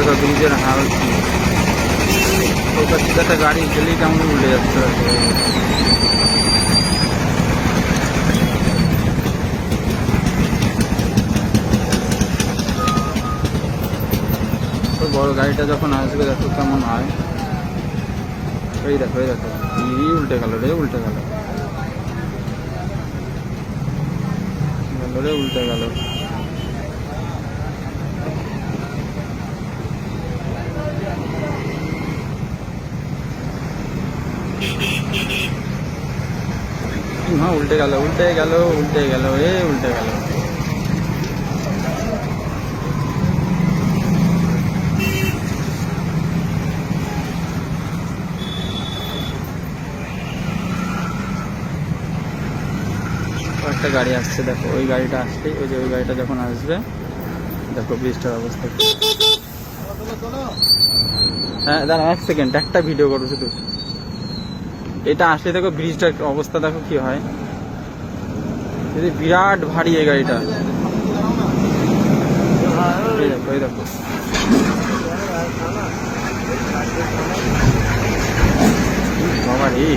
পুরো ব্রিজের হাল কি। একটা গাড়ি গেলেই কেমন উল্টে যাচ্ছে বড় গাড়িটা যখন আসবে, দেখো কেমন হয়। এই দেখো এই দেখো। ই উল্টে গেল রে, উল্টে গেল রে, উল্টে গেল। হ্যাঁ উল্টে গেল উল্টে গেল উল্টে গেল, এ উল্টে গেল। একটা গাড়ি আসছে, দেখো, ওই গাড়িটা আসলেই ওই যে ওই গাড়িটা যখন আসবে, দেখো, ব্রিজটার অবস্থা হ্যাঁ দাঁড়া, এক সেকেন্ড, একটা ভিডিও করো শুধু। এটা আসলে দেখো ব্রিজটার অবস্থা দেখো কি হয়। যদি বিরাট ভারী এই গাড়িটা। দেখো বাবা রে